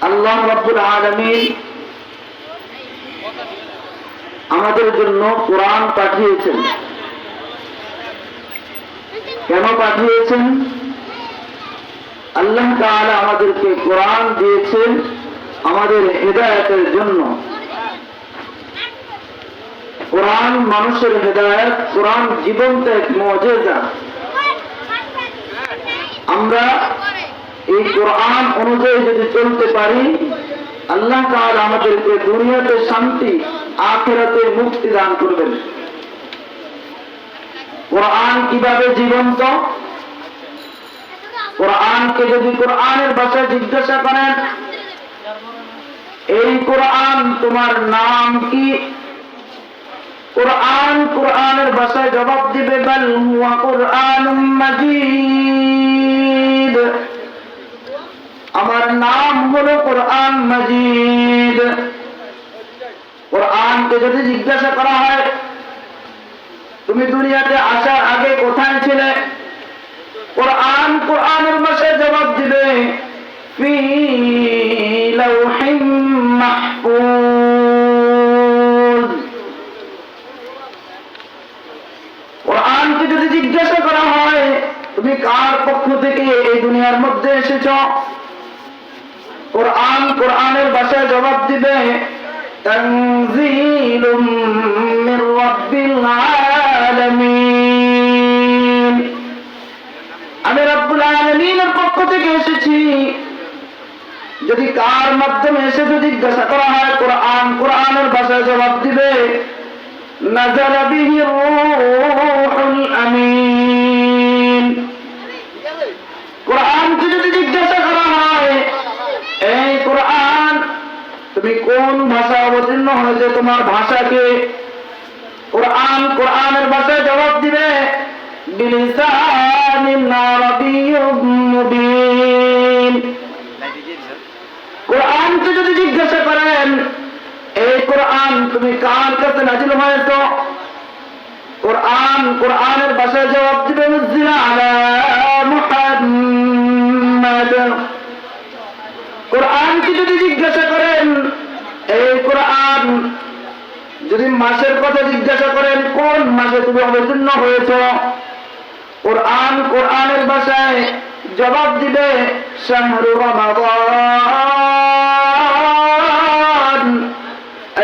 আল্লাহ রব্বুল আলমিন আমাদের জন্য কোরআন পাঠিয়েছেন। কেন পাঠিয়েছেন? আল্লাহ তাআলা আমাদেরকে কোরআন দিয়েছেন আমাদের হেদায়তের জন্য। কোরআন মানুষের হেদায়ত, কোরআন জীবন্ত এক মজেজা। আমরা এই কোরআন অনুযায়ী যদি চলতে পারি, আল্লাহ তাআলা আমাদেরকে দুনিয়াতে শান্তি, আখেরাতে মুক্তি দান করবেন। কোরআন কীভাবে জীবন্ত? কোরআনকে যদি কোরআনের ভাষায় জিজ্ঞাসা করেন, এই কোরআন তোমার নাম কি? কোরআন কোরআনের ভাষায় জবাব দিবে, বল হুয়া কোরআন মাজিদ। আমার নাম হলো কোরআন মাজিদ। কোরআনকে যদি জিজ্ঞাসা করা হয়, তুমি দুনিয়াতে আসার আগে কোথায় ছিলে? কোরআন কোরআনের ভাষায় জবাব দিবে কোরআনকে যদি জিজ্ঞাসা করা হয়, তুমি কার পক্ষ থেকে এই দুনিয়ার মধ্যে এসেছ? কোরআন কোরআনের ভাষায় জবাব দিবে আমি রব্বুল আলমিনের পক্ষ থেকে এসেছি। যদি কার মাধ্যমে এসে যদি জিজ্ঞাসা করা হয়, কোরআন কোরআনের ভাষায় জবাব দিবে? নাজারা রূহুল আমিন। তুমি কোন ভাষা অবতীর্ণ হয়েছে তোমার ভাষাকে কোরআন, কোরআনের ভাষায় জবাব দিবে? কোরআনকে যদি জিজ্ঞাসা করেন, এই কোরআন তুমি কার কাছে নাজিল হয়েছ? কোরআন, কোরআনের ভাষায় জবাব দিবে মুহাম্মাদ কোরআনকে যদি জিজ্ঞাসা করেন এই কোরআন যদি মাসের কথা জিজ্ঞাসা করেন কোন মাসে তুমি অবতীর্ণ হয়েছ কোরআন কোরআনের ভাষায় জবাব দিবে শাহরু রমাদান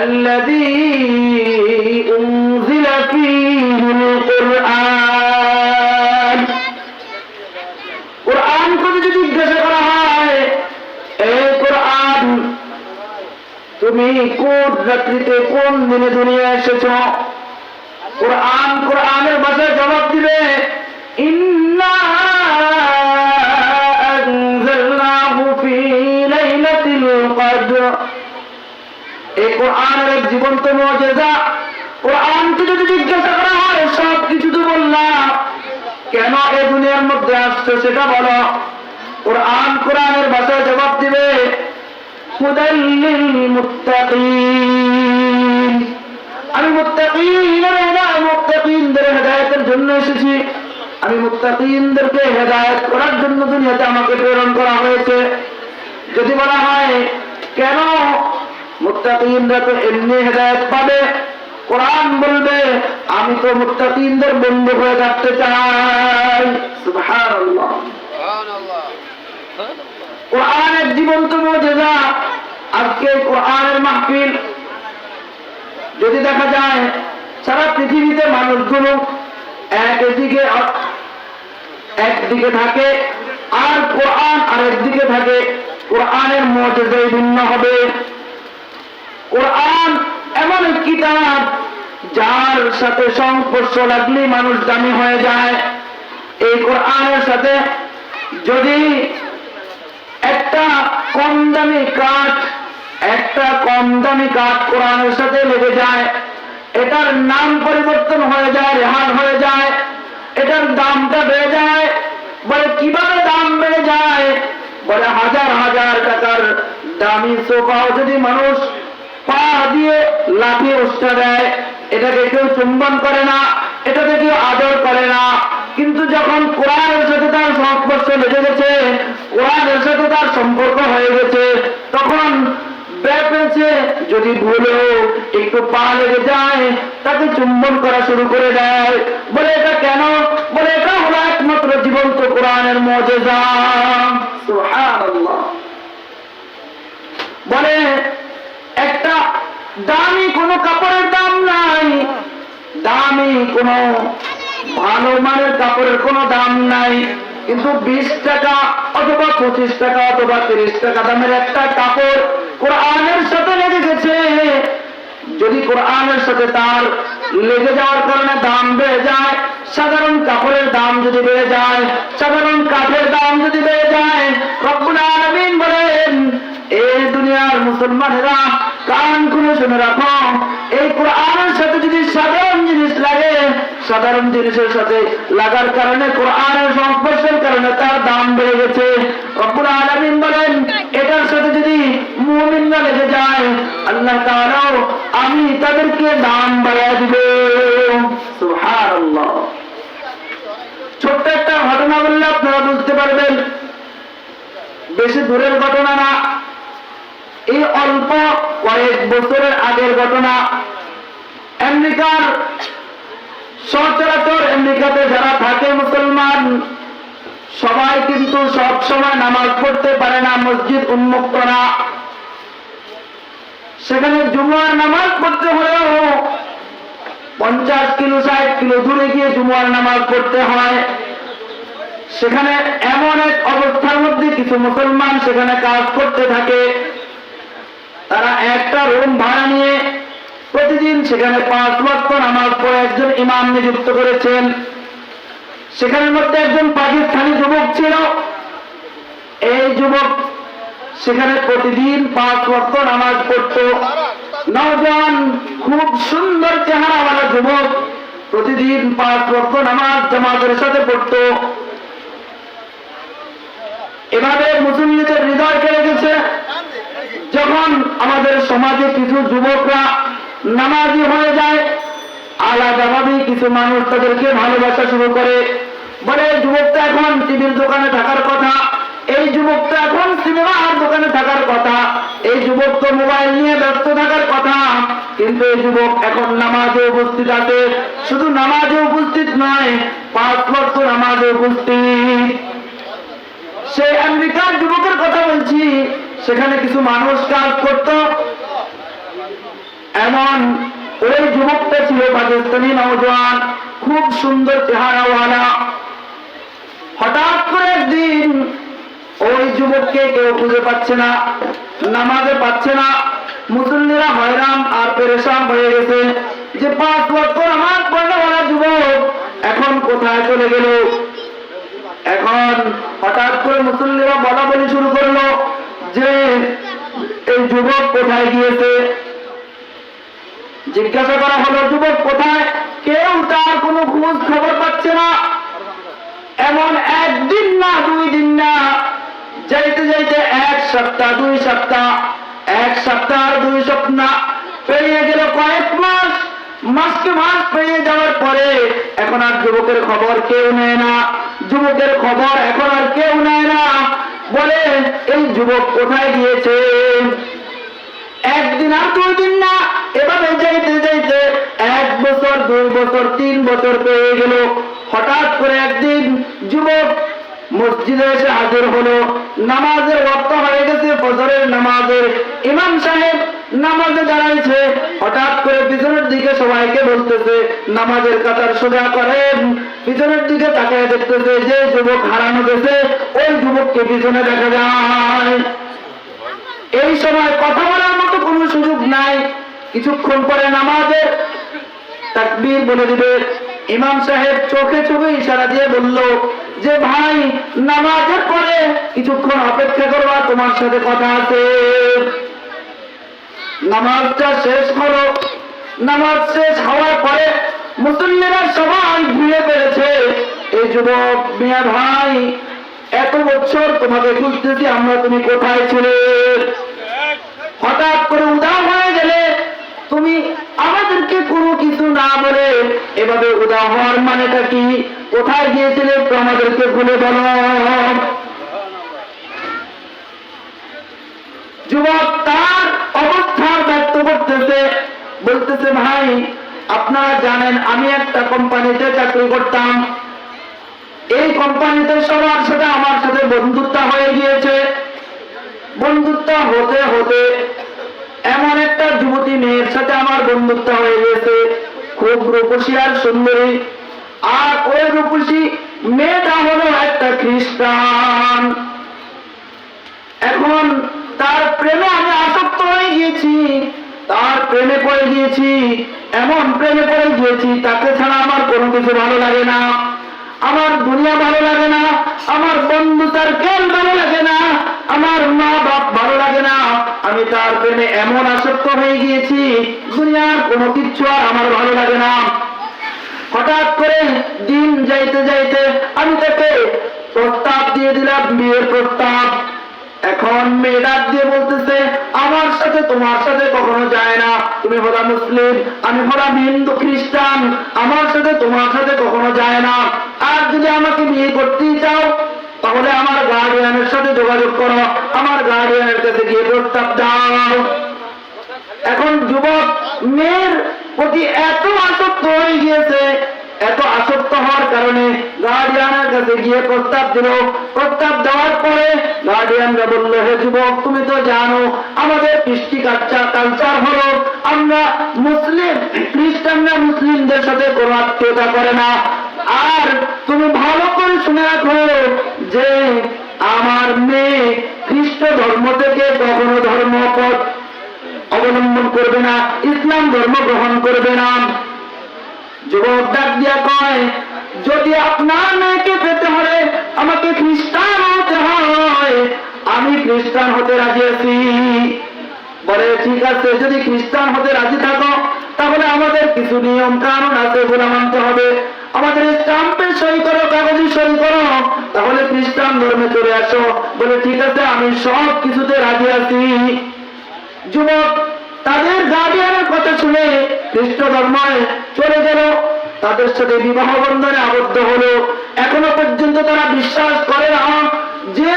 الذي তুমি কোন রাত্রিতে কোন দিনে দুনিয়া এসেছ? কোরআন কোরআনের ভাষায় জবাব দিবে জীবন্ত কোরআনকে যদি জিজ্ঞাসা করা হয়, সব কিছু তো বললাম। কেন এ দুনিয়ার মধ্যে আসছে সেটা বলো। কোরআন কোরআনের ভাষায় জবাব দিবে হুদাল্লিল মুত্তাকিন আমি হেদায়েতের জন্য এসেছি। আমি মুত্তাকিনদেরকে হেদায়েত করার জন্য দুনিয়াতে আমাকে প্রেরণ করা হয়েছে। যদি বলা হয়, কেন মুত্তাকিনরা তো এমনি হেদায়েত পাবে? কোরআন বলবে, আমি তো মুত্তাকিনদের বন্ধু হয়ে থাকতে চাই। সুবহানাল্লাহ। কোরআনের জীবন্ত মজেজা আজকে কোরআনের মাহফিল। যদি দেখা যায়, সারা পৃথিবীতে মানুষগুলো একদিকে একদিকে থাকে আর কোরআন আরেকদিকে থাকে। কোরআনের মর্যাদায় ভিন্ন হবে। কোরআন এমন কিতাব যার সাথে সংস্পর্শ লাগলে মানুষ দামি হয়ে যায়। এই কোরআনের সাথে যদি একটা কম দামি কাঠ, একটা কম দামি কাঠ কোরআনের সাথে লেগে যায়। এটার নাম পরিবর্তন হয়ে যায়, রেহান হয়ে যায়। এটার দামটা বেড়ে যায়। বলে, কীভাবে দাম বেড়ে যায়? বলে, হাজার হাজার টাকার দামি সোফাও যদি মানুষ পা দিয়ে লাফিয়ে উষ্ঠা দেয়, এটাকে কেউ চুম্বন করে না, এটাকে কেউ আদর করে না। কিন্তু যখন কোরআনের সাথে তার সংস্পর্শ লেগে গেছে কোরআনের সাথে তার সম্পর্ক হয়ে গেছে। তখন ব্যাপেছে যদি ভুলো একটু পা লেগে যায়, তাকে চুম্বন করা শুরু করে দেয়। বলে, এটা কেন? বলে, এটা হলো একমাত্র জীবন্ত কোরআনের মজেজা। বলে, একটা দামি কোনো কাপড়ের দাম নাই। দামি কোনো ভালো মানের কাপড়ের কোনো দাম নাই। কিন্তু বিশ টাকা অথবা পঁচিশ টাকা অথবা তিরিশ টাকা দামের একটা কাপড় কোরআনের সাথে লেগে গেছে। যদি কোরআনের সাথে তার লেগে যাওয়ার কারণে দাম বেড়ে যায়, সাধারণ কাপড়ের দাম যদি বেড়ে যায়, সাধারণ কাঠের দাম যদি বেড়ে যায়, রব্বুল আলামিন বলেন এই দুনিয়ার মুসলমানেরা কান শুনে রাখো, এই কোরআনের সাথে যদি সাধারণ জিনিস লাগে, সাধারণ জিনিসের সাথে লাগার কারণে, কোরআনের সংস্পর্শের কারণে তার দাম বেড়ে গেছে। রব্বুল আলামিন বলেন, এটার সাথে যদি মুমিনরা লেগে যায়, আল্লাহ তাআলাও আমি তাদেরকে দাম বাড়িয়ে দিব। ছোট্ট একটা ঘটনা বললে আপনারা বুঝতে পারবেন। বেশি দূরের ঘটনা না। এই অল্প কয়েক বছরের আগের ঘটনা, আমেরিকার সচরাচর আমেরিকাতে যারা থাকে মুসলমান, সবাই কিন্তু সব সময় নামাজ পড়তে পারে না, মসজিদ উন্মুক্ত না। সেখানে জুমার নামাজ পড়তে হলেও পঞ্চাশ কিলো, ষাট কিলো দূরে গিয়ে জুমার নামাজ পড়তে হয়। সেখানে এমন এক অবস্থার মধ্যে কিছু মুসলমান সেখানে কাজ করতে থাকে। তারা একটা রুম ভাড়া নিয়ে প্রতিদিন সেখানে পাঁচ লক্ষ নামাজ পড়ে একজন ইমাম নিযুক্ত করেছেন। সেখানের মধ্যে একজন পাকিস্তানি যুবক ছিল। এই যুবক সেখানে প্রতিদিন পাঁচ লক্ষ নামাজ পড়ত। নওজওয়ান খুব সুন্দর চেহারাওয়ালা যুবক প্রতিদিন পাঁচ লক্ষ নামাজ জামাতের সাথে পড়তো। এভাবে মুসলিমদের হৃদয় কেড়ে গেছে। যখন আমাদের সমাজে কিছু যুবকরা নামাজি হয়ে যায়, আলাদাভাবে কিছু মানুষ তাদেরকে ভালোবাসা শুরু করে। বলে যুবকটা এখন টিভির দোকানে থাকার কথা, এই যুবকটা এখন সিনেমার দোকানে থাকার কথা, এই যুবক তো মোবাইল নিয়ে ব্যস্ত থাকার কথা, কিন্তু এই যুবক এখন নামাজে উপস্থিত আছে। শুধু নামাজে উপস্থিত নয়, পাঁচ বছর নামাজে উপস্থিত। সেই আমেরিকার যুবকের কথা বলছি সেখানে কিছু মানুষ কাজ করত। এমন ওই যুবকটা ছিল পাকিস্তানি নওজোয়ান, খুব সুন্দর চেহারাওয়ালা। হঠাৎ করে একদিন ওই যুবককে কেউ খুঁজে পাচ্ছে না, নামাজে পাচ্ছে না। মুসল্লিরা হয়রাম আর পেরেশান হয়ে গেছে যে, পাঁচ লক্ষ নামাজ পড়নেওয়ালা যুবক, এখন কোথায় চলে গেল? এখন হঠাৎ করে মুসল্লিরা বলা বলি শুরু করল। যে এই যুবক কোথায় গিয়েছে? জিজ্ঞাসা করা হলো, যুবক কোথায়? কেউ তার কোনো খোঁজ খবর পাচ্ছে না। এমন একদিন না, দুই দিন না, যাইতে যাইতে এক সপ্তাহ, দুই সপ্তাহ, এক সপ্তাহ দুই সপ্তাহ পেরিয়ে গেল কয়েক মাস। মাসকে মাস পেরিয়ে যাওয়ার পরে এখন আর যুবকের খবর কেউ নেয় না। যুবকের খবর এখন আর কেউ নেয় না। এই যুবক কোথায় গিয়েছে? একদিন আর দুই দিন না, এভাবে যাইতে যাইতে এক বছর, দুই বছর, তিন বছর পেয়ে গেল। হঠাৎ করে একদিন যুবক মসজিদে এসে হাজির হলো। নামাজের ওয়াক্ত হয়ে গেছে, ফজরের নামাজের ইমাম সাহেব নামাজে দাঁড়াইছে। হঠাৎ করে পিছনের দিকে সবাইকে বলতেছে, নামাজের কাতার সোজা করেন। পিছনের দিকে তাকায় দেখতেছে, যে যুবক হারানো গেছে, ওই যুবককে পিছনে দেখা যায়। এই সময় কথা বলার মতো কোনো সুযোগ নাই। কিছুক্ষণ পরে নামাজের তাকবীর বলে দিবে ইমাম সাহেব চোখে চোখে ইশারা দিয়ে বলল, যে ভাই, নামাজের পরে কিছুক্ষণ অপেক্ষা করবা তোমার সাথে কথা আছে। নামাজটা শেষ করো। নামাজ শেষ হওয়ার পরে মুসল্লিরা সবাই ঘুরে পেরেছে এই যুবক, মিয়া ভাই, এত বছর তোমাকে খুঁজতেছি, আমরা তুমি কোথায় ছিলে? হঠাৎ করে উদাও হয়ে গেলে, তুমি আমাদেরকে কোনো কিছু না বলে এভাবে উদাও হওয়ার মানেটা কি? কোথায় গিয়েছিলে তো আমাদেরকে খুলে বলো। যুবক তার অবস্থা ব্যক্ত করতেছে, বলতেছে, ভাই, আপনারা জানেন আমি একটা কোম্পানিতে চাকরি করতাম। এই কোম্পানিতে সবার সাথে আমার সাথে বন্ধুত্ব হয়ে গিয়েছে। বন্ধুত্ব হতে হতে এমন একটা যুবতী মেয়ের সাথে আমার বন্ধুত্ব হয়ে গেছে। খুব রূপসী আর সুন্দরী। আর ওই রূপসী মেয়েটা হলো একটা খ্রিস্টান। এখন তার প্রেমে আমি আসক্ত হয়ে গিয়েছি। তার প্রেমে পড়ে গিয়েছি। এমন প্রেমে পড়ে গিয়েছি, তাকে ছাড়া আমার কোনো কিছু ভালো লাগে না। আমার দুনিয়া ভালো লাগে না। আমার বন্ধু তার জ্ঞান ভালো লাগে না। আমার মা বাপ ভালো লাগে না। আমি তার প্রেমে এমন আসক্ত হয়ে গিয়েছি, দুনিয়ার কোনো কিচ্ছু আর আমার ভালো লাগে না। হঠাৎ করে দিন যাইতে যাইতে আমি তাকে প্রস্তাব দিয়ে দিলাম, বিয়ের প্রস্তাব। এখন মেয়েরা দিয়ে বলতেছে, আমার সাথে তোমার সাথে কখনো যায় না। তুমি হলা মুসলিম, আমি হলাম হিন্দু খ্রিস্টান, আমার সাথে তোমার সাথে কখনো যায় না। আর যদি আমাকে বিয়ে করতেই চাও তাহলে আমার গার্ডিয়ানের সাথে যোগাযোগ করো। আমার গার্ডিয়ানের কাছে গিয়ে প্রস্তাব দাও। এখন যুবক, মেয়ের প্রতি এত আসক্ত হয়ে গিয়েছে, এত আসক্ত হওয়ার কারণে গার্ডিয়ানের কাছে গিয়ে প্রস্তাব দিল। প্রস্তাব দেওয়ার পরে গার্ডিয়ানরা বলল, হে যুবক, তুমি তো জানো, আমাদের কৃষ্টি কালচার কালচার হলো, আমরা মুসলিম, খ্রিস্টানরা মুসলিমদের সাথে কোনো আত্মীয়তা করে না। আর তুমি ভালো করে শুনে রাখো যে আমার মেয়ে খ্রিস্ট ধর্ম থেকে কখনো ধর্মপথ অবলম্বন করবে না, ইসলাম ধর্ম গ্রহণ করবে না। যুবক ডাক দিয়া কয়, যদি আপনার মেয়েকে পেতে হলে আমাকে খ্রিস্টান হতে হয়, আমি খ্রিস্টান হতে রাজি আছি। বলে, ঠিক আছে, যদি খ্রিস্টান হতে রাজি থাকো, তাহলে আমাদের কিছু নিয়ম কানুন আছে ওগুলো মানতে হবে। আমাদের স্টাম্পে সই করো, কাগজে সই করো, তাহলে খ্রিস্টান ধর্মে চলে আসো। বলে, ঠিক আছে, আমি সব কিছুতে রাজি আছি। যুবক, তাদের গার্ডিয়ানের কথা শুনে খ্রিস্ট ধর্মায় চলে গেল। তাদের সাথে বিবাহ বন্ধনে আবদ্ধ হলো। এখনও পর্যন্ত তারা বিশ্বাস করে না। যে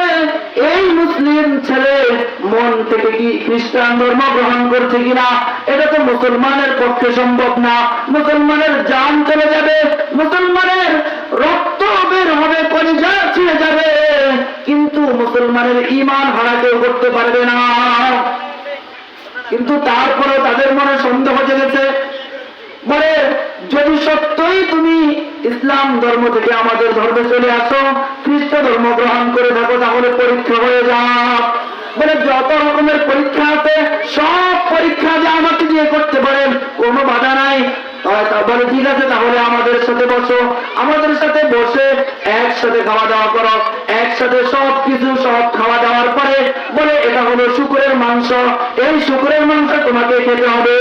এই মুসলিম ছেলে মন থেকে কি খ্রিস্টান ধর্ম গ্রহণ করছে কিনা, এটা তো মুসলমানের পক্ষে সম্ভব না। মুসলমানের জান চলে যাবে, মুসলমানের রক্ত বের হবে, কলিজা ছিঁড়ে যাবে। কিন্তু মুসলমানের ইমান হারা কেউ করতে পারবে না। কিন্তু তারপরে তাদের মনে সন্দেহ জেগেছে। বলে যদি সত্যই তুমি ইসলাম ধর্ম থেকে আমাদের ধর্মে চলে আসো, খ্রিস্ট ধর্ম গ্রহণ করে থাকো তাহলে পরীক্ষা হয়ে যাও। বলে, যত রকমের পরীক্ষা আছে, সব পরীক্ষা যে আমাকে দিয়ে করতে পারেন, কোনো বাধা নাই। বলে, ঠিক আছে, তাহলে আমাদের সাথে বসো। আমাদের সাথে বসে একসাথে খাওয়া দাওয়া করো। একসাথে সব কিছু, সব খাওয়া দাওয়ার পরে বলে, এটা হলো শুকুরের মাংস। এই শুকুরের মাংস তোমাকে খেতে হবে।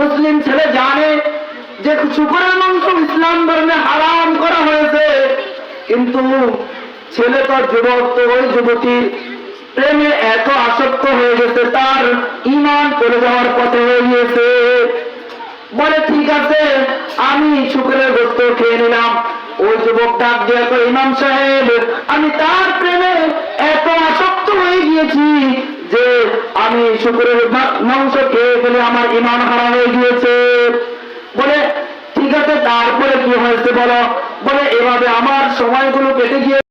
মুসলিম ছেলে জানে যে শুকুরের মাংস ইসলাম ধর্মে হারাম করা হয়েছে। কিন্তু ছেলে তো যুবক, তো ওই যুবতীর প্রেমে এত আসক্ত হয়ে গেছে, তার ইমান চলে যাওয়ার পথে হয়ে গিয়েছে। বলে, ঠিক আছে, আমি শুক্রের গোস্ত খেয়ে নিলাম। ওই যুবক ডাক দিয়ে ইমাম সাহেব, আমি তার প্রেমে এত আসক্ত হয়ে গিয়েছি যে আমি শুক্রের মাংস খেয়ে ফেলে আমার ইমান হারা হয়ে গিয়েছে। বলে, ঠিক আছে, তারপরে কি হয়েছে বলো? বলে, এভাবে আমার সময়গুলো কেটে গিয়ে